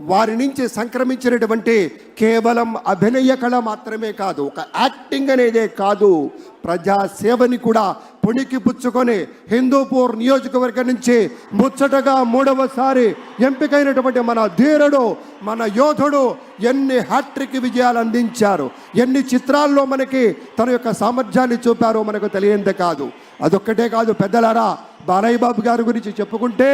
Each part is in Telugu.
వారి నుంచి సంక్రమించినటువంటి కేవలం అభినయ కళ మాత్రమే కాదు ఒక యాక్టింగ్ అనేదే కాదు. ప్రజా సేవని కూడా పుణికి పుచ్చుకొని హిందూపూర్ నియోజకవర్గం నుంచి ముచ్చటగా మూడవసారి ఎంపికైనటువంటి మన ధీరుడు మన యోధుడు ఎన్ని హ్యాట్రిక్ విజయాలు అందించారు ఎన్ని చిత్రాల్లో మనకి తన యొక్క సామర్థ్యాన్ని చూపారో మనకు తెలియంది కాదు. అదొక్కటే కాదు పెద్దలారా బాలయ్య బాబు గారి గురించి చెప్పుకుంటే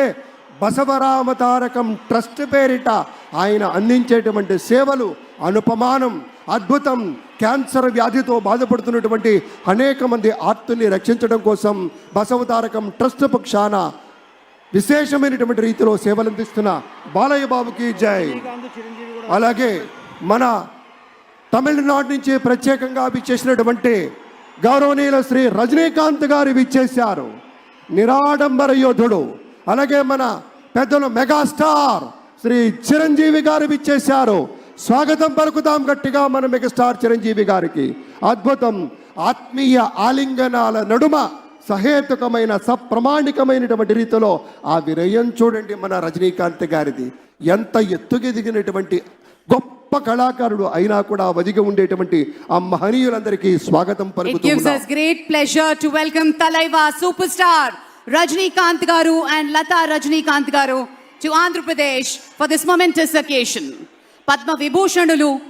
బసవరామతారకం ట్రస్ట్ పేరిట ఆయన అందించేటువంటి సేవలు అనుపమానం అద్భుతం క్యాన్సర్ వ్యాధితో బాధపడుతున్నటువంటి అనేక మంది ఆర్తుల్ని రక్షించడం కోసం బసవతారకం ట్రస్ట్ పక్షాన విశేషమైనటువంటి రీతిలో సేవలు అందిస్తున్న బాలయ్య బాబుకి జై. అలాగే మన తమిళనాడు నుంచి ప్రత్యేకంగా విచ్చేసినటువంటి గౌరవనీయుల శ్రీ రజనీకాంత్ గారు విచ్చేశారు. నిరాడంబర యోధుడు. అలాగే మన పెద్దలు మెగాస్టార్ శ్రీ చిరంజీవి గారు విచ్చేశారు. స్వాగతం పలుకుతాం గట్టిగా మన మెగాస్టార్ చిరంజీవి గారికి. అద్భుతం ఆత్మీయ ఆలింగనాల నడుమ సహేతుకమైన సప్రమాణికమైనటువంటి రీతిలో ఆ విరయం చూడండి మన రజనీకాంత్ గారిది. ఎంత ఎత్తుకెదిగినటువంటి గొప్ప కళాకారుడు అయినా కూడా వదిగి ఉండేటువంటి ఆ మహనీయులందరికీ స్వాగతం పలుకుతూ ఉన్నాం. us great pleasure to welcome Rajinikanth garu and Garu and Lata Rajnikant Garu to Andhra Pradesh for this momentous occasion. Padma విభూషణులు.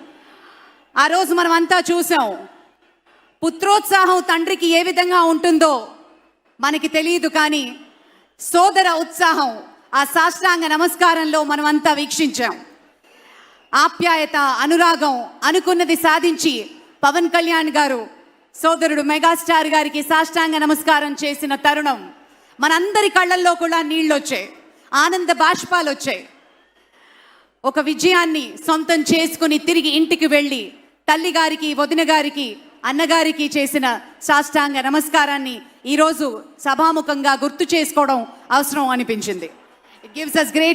ఆ రోజు మనం అంతా చూసాం. పుత్రోత్సాహం తండ్రికి ఏ విధంగా ఉంటుందో మనకి తెలియదు కానీ సోదర ఉత్సాహం ఆ సాష్టాంగ నమస్కారంలో మనం అంతా వీక్షించాం. ఆప్యాయత అనురాగం అనుకున్నది సాధించి పవన్ కళ్యాణ్ గారు సోదరుడు మెగాస్టార్ గారికి సాష్టాంగ నమస్కారం చేసిన తరుణం. మనందరి కళ్ళల్లో కూడా నీళ్ళు వచ్చాయి ఆనంద బాష్పాలు వచ్చాయి ఒక విజయాన్ని సొంతం చేసుకుని తిరిగి ఇంటికి వెళ్ళి తల్లి గారికి వదిన గారికి అన్నగారికి చేసిన సాష్టాంగ నమస్కారాన్ని ఈరోజు సభాముఖంగా గుర్తు చేసుకోవడం అవసరం అనిపించింది. It gives us great